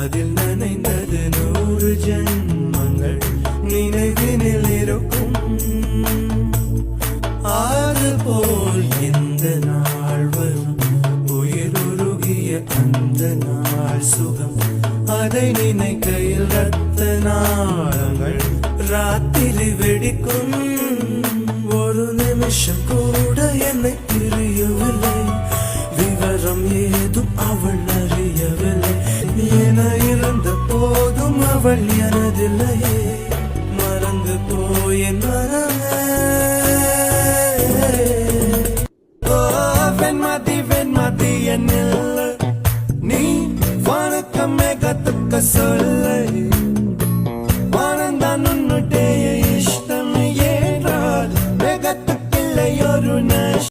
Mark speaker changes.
Speaker 1: அதில் நனைந்தது நூறு ஜன்மங்கள் நினைவினில் இருக்கும். ஆறு போல் எந்த நாள் வரும்? உயிர் உருகிய அந்த நாள் சுகம். அதை நினைக்கையில் ரத்த நாளங்கள் ராத்திரி வெடிக்கும். ஒரு நிமிஷம் கூட என்னை பிரியவில்லை. விவரம் ஏ அவள் எனதில்லையே மறந்து போய் என் வெண்மாத்தி வெண்மாத்தி என்னில். நீ வானக்க மேகத்துக்க சொல்ல. வானந்தான் உன்னுடைய இஷ்டம் ஏன்றால் மேகத்துக்கில்லை ஒரு நஷ்டம்